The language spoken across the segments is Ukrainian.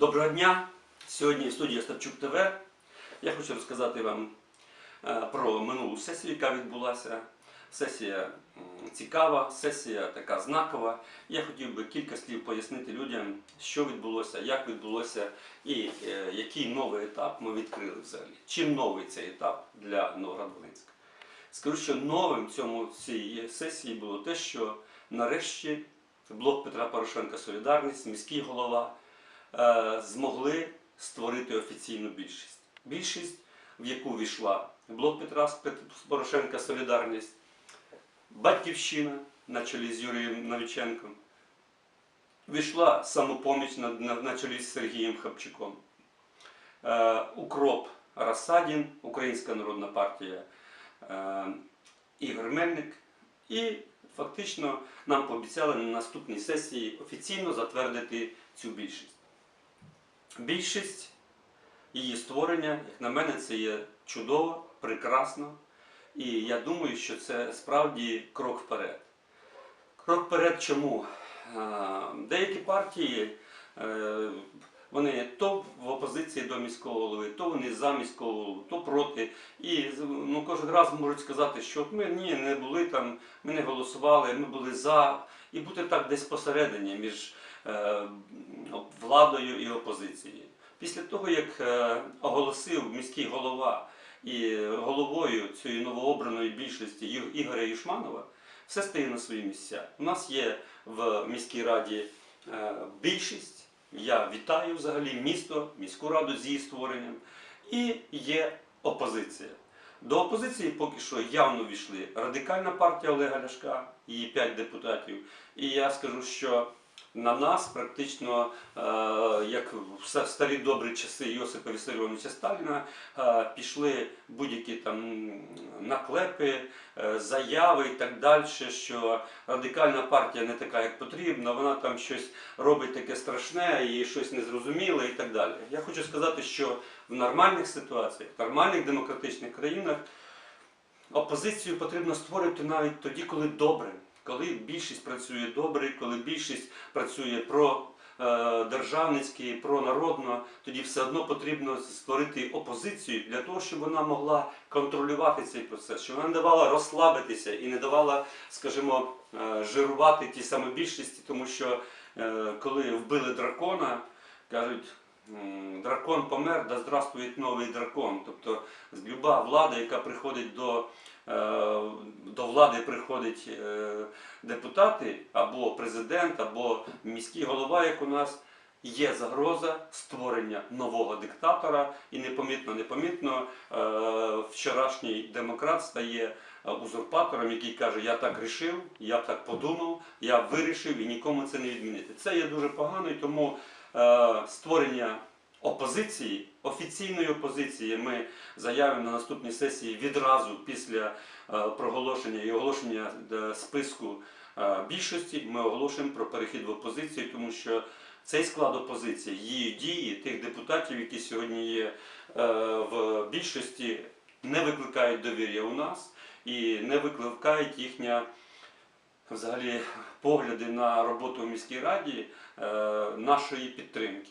Доброго дня! Сьогодні студія Ставчук ТВ. Я хочу розказати вам е, про минулу сесію, яка відбулася. Сесія цікава, сесія така знакова. Я хотів би кілька слів пояснити людям, що відбулося, як відбулося і е, який новий етап ми відкрили взагалі. Чим новий цей етап для Новоград-Волинська? Скажу, що новим цьому цій сесії було те, що нарешті блок Петра Порошенка Солідарність, міський голова змогли створити офіційну більшість. Більшість, в яку війшла блок Петра Порошенка Солідарність, Батьківщина на чолі з Юрієм Новіченком, війшла самопоміч на, на, на чолі з Сергієм Хапчуком, е, Укроп Расадін, Українська Народна партія е, Ігор Мельник. І фактично нам пообіцяли на наступній сесії офіційно затвердити цю більшість. Більшість її створення, як на мене, це є чудово, прекрасно. І я думаю, що це справді крок вперед. Крок вперед чому? Е, Деякі партії, е, вони то в опозиції до міського голови, то вони за міського голову, то проти. І ну, кожен раз можуть сказати, що ми ні, не були там, ми не голосували, ми були за. І бути так десь посередині між е, владою і опозицією. Після того, як е, оголосив міський голова і головою цієї новообраної більшості Ігоря Юшманова, все стає на свої місця. У нас є в міській раді е, більшість. Я вітаю взагалі місто, міську раду з її створенням. І є опозиція. До опозиції поки що явно війшли радикальна партія Олега Ляшка, її 5 депутатів. І я скажу, що на нас практично, е, як в старі добрі часи Йосипа Вісаріоновича Сталіна, е, пішли будь-які там наклепи, е, заяви і так далі, що радикальна партія не така, як потрібно, вона там щось робить таке страшне і щось незрозуміле і так далі. Я хочу сказати, що в нормальних ситуаціях, в нормальних демократичних країнах опозицію потрібно створити навіть тоді, коли добре, коли більшість працює добре, коли більшість працює про е, державницьки, про народно, тоді все одно потрібно створити опозицію для того, щоб вона могла контролювати цей процес, щоб вона не давала розслабитися і не давала, скажімо, е, жирувати ті саме більшості, тому що е, коли вбили дракона, кажуть. Дракон помер, да здравствує новий дракон. Тобто люба влада, яка приходить до, е, до влади, приходять е, депутати або президент, або міський голова, як у нас, є загроза створення нового диктатора, і непомітно, непомітно е, вчорашній демократ стає узурпатором, який каже, я так рішив, я так подумав, я вирішив і нікому це не відмінити. Це є дуже погано, і тому створення опозиції, офіційної опозиції, ми заявимо на наступній сесії відразу після е, проголошення і оголошення е, списку е, більшості. Ми оголошуємо про перехід в опозицію, тому що цей склад опозиції, її дії, тих депутатів, які сьогодні є е, в більшості, не викликають довір'я у нас і не викликають їхня взагалі погляди на роботу в міській раді е, нашої підтримки.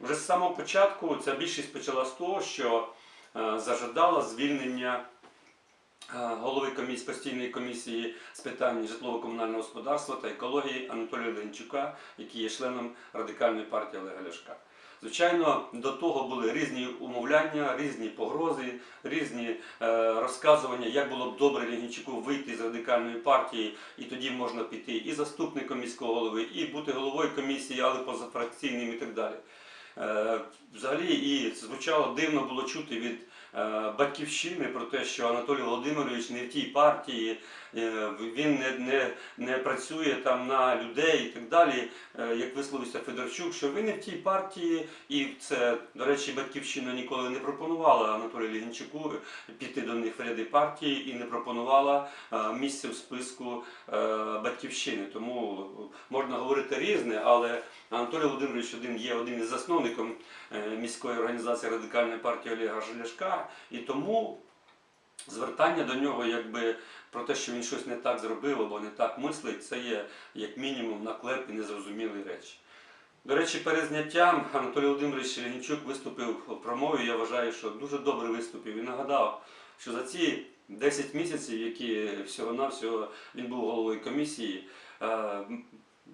Вже з самого початку ця більшість почала з того, що е, зажадала звільнення е, голови комісії, постійної комісії з питань житлово-комунального господарства та екології Анатолія Ленчука, який є членом радикальної партії Олега Ляшка. Звичайно, до того були різні умовляння, різні погрози, різні е, розказування, як було б добре Лігінчуку вийти з радикальної партії, і тоді можна піти і заступником міського голови, і бути головою комісії, але позафракційним і так далі. Е, Взагалі і звучало дивно було чути від е, батьківщини про те, що Анатолій Володимирович не в тій партії, е, він не, не, не працює там на людей і так далі. Як висловився Федорчук, що ви не в тій партії, і це, до речі, батьківщина ніколи не пропонувала Анатолію Лігінчуку піти до них в ряди партії і не пропонувала місце в списку батьківщини. Тому можна говорити різне, але Анатолій Володимирович один є один із засновником е, міської організації радикальної партії Олега Ляшка, і тому звертання до нього, якби про те, що він щось не так зробив або не так мислить, це є як мінімум наклеп і незрозумілі речі. До речі, перед зняттям Анатолій Володимирович Легінчук виступив в промові. Я вважаю, що дуже добре виступив і нагадав, що за ці 10 місяців, які всього-навсього він був головою комісії, е,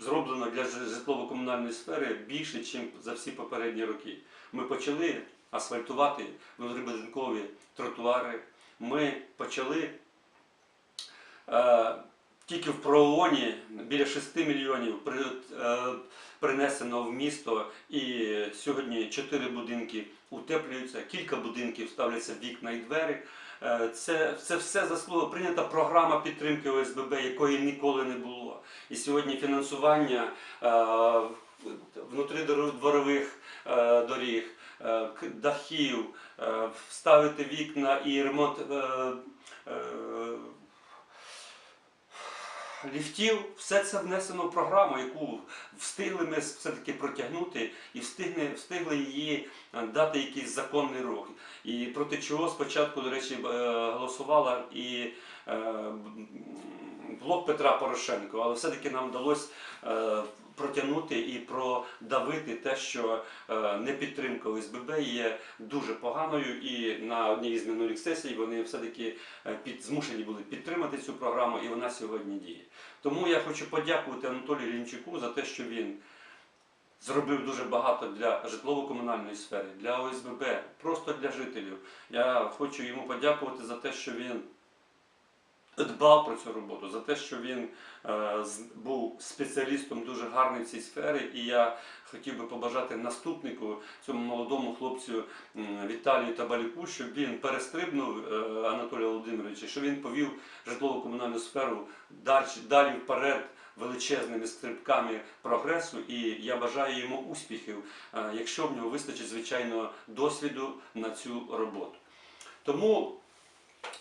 зроблено для житлово-комунальної сфери більше, ніж за всі попередні роки. Ми почали асфальтувати внутрібудинкові тротуари. Ми почали е, тільки в прооні біля 6 мільйонів при, е, принесено в місто, і сьогодні 4 будинки утеплюються, кілька будинків ставляться вікна і двері. Е, Це, це все заслуга прийнята програма підтримки ОСББ, якої ніколи не було. І сьогодні фінансування е, внутридворових е, доріг, дахів, вставити вікна і ремонт. Ліфтів, все це внесено в програму, яку встигли ми все-таки протягнути і встигли, встигли її е, дати якийсь законний рух. І проти чого спочатку, до речі, е, голосувала і е, блок Петра Порошенко, але все-таки нам вдалося протягнути і продавити те, що е, непідтримка ОСББ є дуже поганою, і на одній із минулих сесій вони все-таки е, під, змушені були підтримати цю програму, і вона сьогодні діє. Тому я хочу подякувати Анатолію Лінчуку за те, що він зробив дуже багато для житлово-комунальної сфери, для ОСББ, просто для жителів. Я хочу йому подякувати за те, що він дбав про цю роботу, за те, що він е, був спеціалістом дуже гарний в цій сфері. І я хотів би побажати наступнику, цьому молодому хлопцю м, Віталію Табалюку, щоб він перестрибнув е, Анатолія Володимировича, щоб він повів житлово-комунальну сферу далі, далі вперед величезними стрибками прогресу. І я бажаю йому успіхів, е, якщо в нього вистачить звичайно досвіду на цю роботу. Тому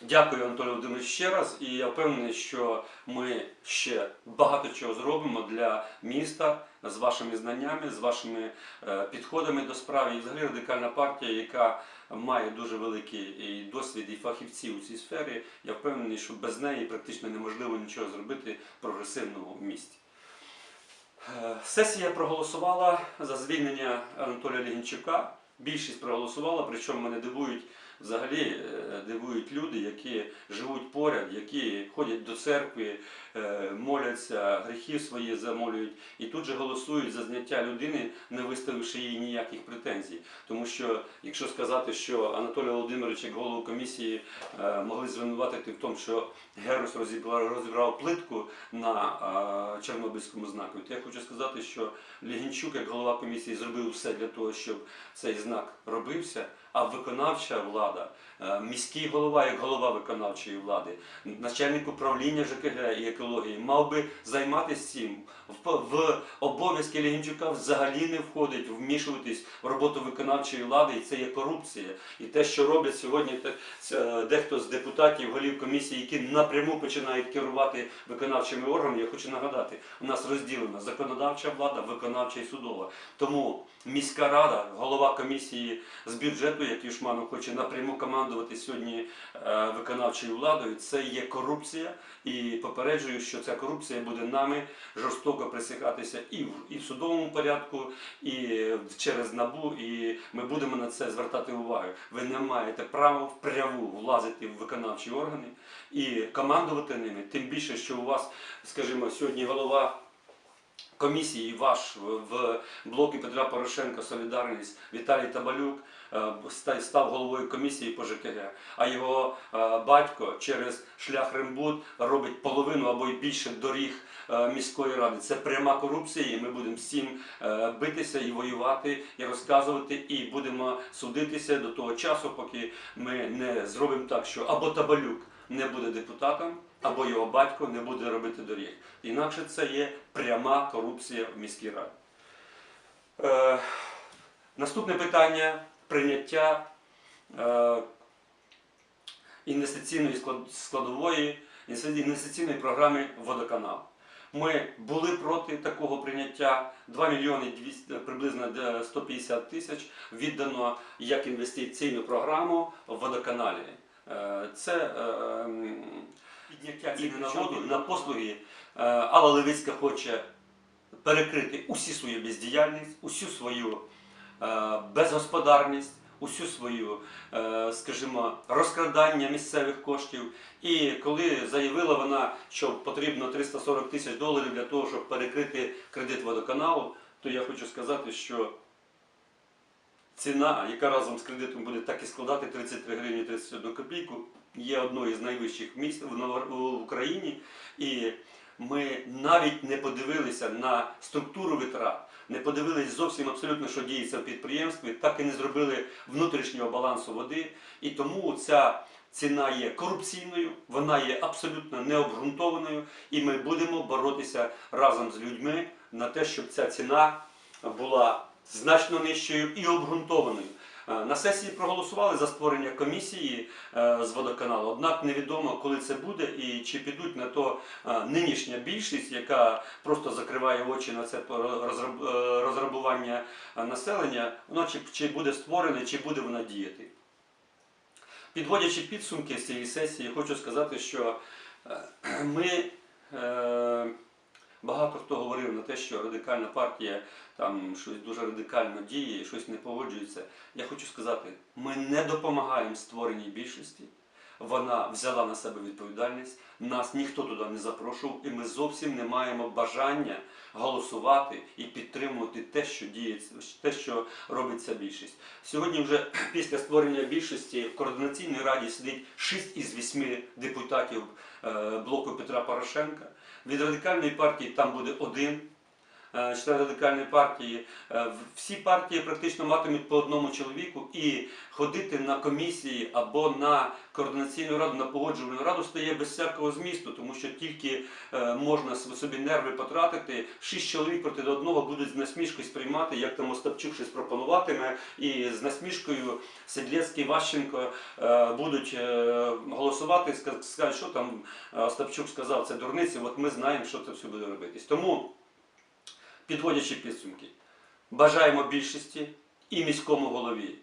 Дякую, Анатолій Володимирович, ще раз. І я впевнений, що ми ще багато чого зробимо для міста з вашими знаннями, з вашими е, підходами до справи. І взагалі радикальна партія, яка має дуже великий досвід і фахівці у цій сфері. Я впевнений, що без неї практично неможливо нічого зробити прогресивного в місті. Е, Сесія проголосувала за звільнення Анатолія Лігінчука. Більшість проголосувала, причому мене дивують взагалі е, дивують люди, які живуть поряд, які ходять до церкви, е, моляться, гріхи свої замолюють і тут же голосують за зняття людини, не виставивши їй ніяких претензій. Тому що, якщо сказати, що Анатолій Володимирович, як голову комісії, е, могли звинуватити в тому, що Герус розібрав, плитку на Чорнобильському знаку, то я хочу сказати, що Лігінчук, як голова комісії, зробив все для того, щоб цей знак робився, а виконавча влада, е, міський голова, як голова виконавчої влади, начальник управління ЖКГ і екології мав би займатися цим. В, обов'язки Лігінчука взагалі не входить вмішуватись в роботу виконавчої влади, і це є корупція. І те, що роблять сьогодні дехто з депутатів, голів комісії, які напряму починають керувати виконавчими органами, я хочу нагадати, у нас розділена законодавча влада, виконавча і судова. Тому міська рада, голова комісії з бюджету, як Юшманов хоче напряму командувати сьогодні е, виконавчою владою, це є корупція. І попереджую, що ця корупція буде нами жорстоко присягатися і в, і в судовому порядку, і через набу. І ми будемо на це звертати увагу. Ви не маєте права впряму влазити в виконавчі органи і командувати ними. Тим більше, що у вас, скажімо, сьогодні голова комісії ваш в блокі Петра Порошенка Солідарність Віталій Табалюк е, став головою комісії по ЖКГ, а його е, батько через шлях Рембуд робить половину або й більше доріг міської ради. Це пряма корупція, і ми будемо цим е, битися і воювати, і розказувати, і будемо судитися до того часу, поки ми не зробимо так, що або Табалюк не буде депутатом, або його батько не буде робити доріг. Інакше це є пряма корупція в міській раді. Е, наступне питання прийняття е, інвестиційної складової, інвестиційної програми водоканал. Ми були проти такого прийняття. 2 мільйони 200, приблизно е, 150 тисяч віддано як інвестиційну програму в водоканалі. Е, Це е, підняття ціни на воду на послуги. Е, Алла Левицька хоче перекрити усі свою бездіяльність, усю свою безгосподарність, усю свою, е, скажімо, розкрадання місцевих коштів. І коли заявила вона, що потрібно 340 тисяч доларів для того, щоб перекрити кредит водоканалу, то я хочу сказати, що ціна, яка разом з кредитом буде так і складати 33 гривні 31 копійку, є одною з найвищих місць в Україні. І ми навіть не подивилися на структуру витрат, не подивилися зовсім абсолютно, що діється в підприємстві, так і не зробили внутрішнього балансу води. І тому ця ціна є корупційною, вона є абсолютно необґрунтованою, і ми будемо боротися разом з людьми на те, щоб ця ціна була значно нижчою і обґрунтованою. Е, На сесії проголосували за створення комісії е, з водоканалу, однак невідомо, коли це буде і чи підуть на то е, нинішня більшість, яка просто закриває очі на це е, населення, чи, буде створене, чи буде вона діяти. Підводячи підсумки з цієї сесії, хочу сказати, що ми багато хто говорив на те, що радикальна партія там щось дуже радикально діє, щось не погоджується. Я хочу сказати, ми не допомагаємо створеній більшості. Вона взяла на себе відповідальність, нас ніхто туди не запрошував, і ми зовсім не маємо бажання голосувати і підтримувати те, що діється, те, що робиться більшість. Сьогодні вже після створення більшості в координаційній раді сидить 6 із 8 депутатів е, блоку Петра Порошенка. Від радикальної партії там буде один член радикальної партії. Е, Всі партії практично матимуть по одному чоловіку і ходити на комісії або на координаційну раду, на погоджувальну раду стає без всякого змісту, тому що тільки е, можна собі нерви потратити. Шість чоловік проти одного будуть з насмішкою сприймати, як там Остапчук щось пропонуватиме, і з насмішкою Седлецький, Ващенко е, будуть е, голосувати, ска- скажуть, що там е, Остапчук сказав, це дурниці, от ми знаємо, що це все буде робитись. Тому, підводячи підсумки, бажаємо більшості і міському голові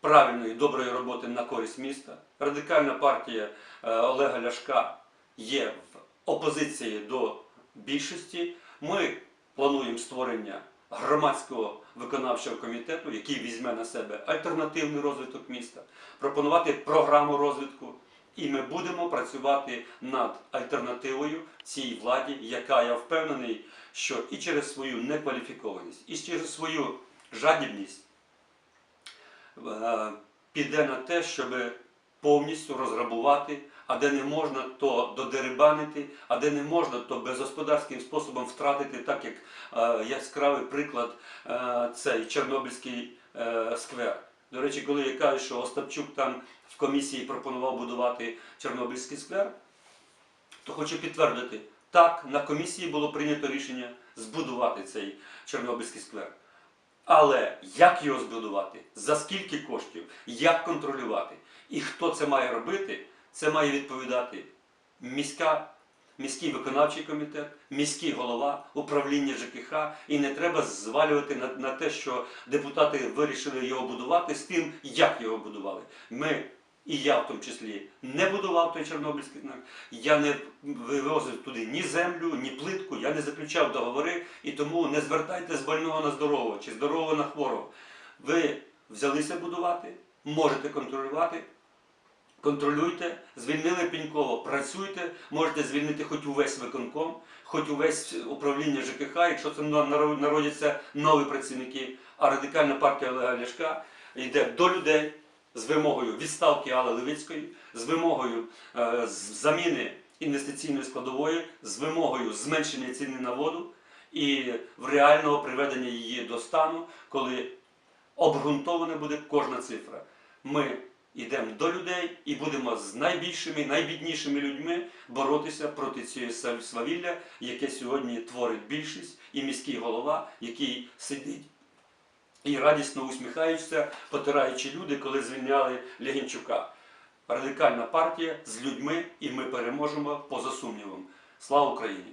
правильної, доброї роботи на користь міста. Радикальна партія е, Олега Ляшка є в опозиції до більшості. Ми плануємо створення громадського виконавчого комітету, який візьме на себе альтернативний розвиток міста, пропонувати програму розвитку. І ми будемо працювати над альтернативою цій владі, яка я впевнений, що і через свою некваліфікованість, і через свою жадібність е, піде на те, щоб повністю розграбувати, а де не можна, то додерибанити, а де не можна, то безгосподарським способом втратити, так як е, яскравий приклад е, цей Чорнобильський сквер. До речі, коли я кажу, що Остапчук там в комісії пропонував будувати Чорнобильський сквер, то хочу підтвердити, так, на комісії було прийнято рішення збудувати цей Чорнобильський сквер. Але як його збудувати, за скільки коштів, як контролювати? І хто це має робити, це має відповідати міська, міський виконавчий комітет, міський голова, управління ЖКХ. І не треба звалювати на, на те, що депутати вирішили його будувати з тим, як його будували. Ми і я в тому числі не будував той Чорнобильський знак. Я не вивозив туди ні землю, ні плитку, я не заключав договори, і тому не звертайте з больного на здорового чи здорового на хворого. Ви взялися будувати, можете контролювати. Контролюйте, звільнили Пенькова, працюйте, можете звільнити хоч увесь виконком, хоч увесь управління ЖКХ, якщо це народяться нові працівники. А радикальна партія Олега Ляшка йде до людей з вимогою відставки Алли Левицької, з вимогою е, заміни інвестиційної складової, з вимогою зменшення ціни на воду і в реального приведення її до стану, коли обґрунтована буде кожна цифра. Ми йдемо до людей і будемо з найбільшими, найбіднішими людьми боротися проти цієї свавілля, яке сьогодні творить більшість, і міський голова, який сидить і радісно усміхається, потираючи люди, коли звільняли Лягінчука. Радикальна партія з людьми, і ми переможемо поза сумнівом. Слава Україні!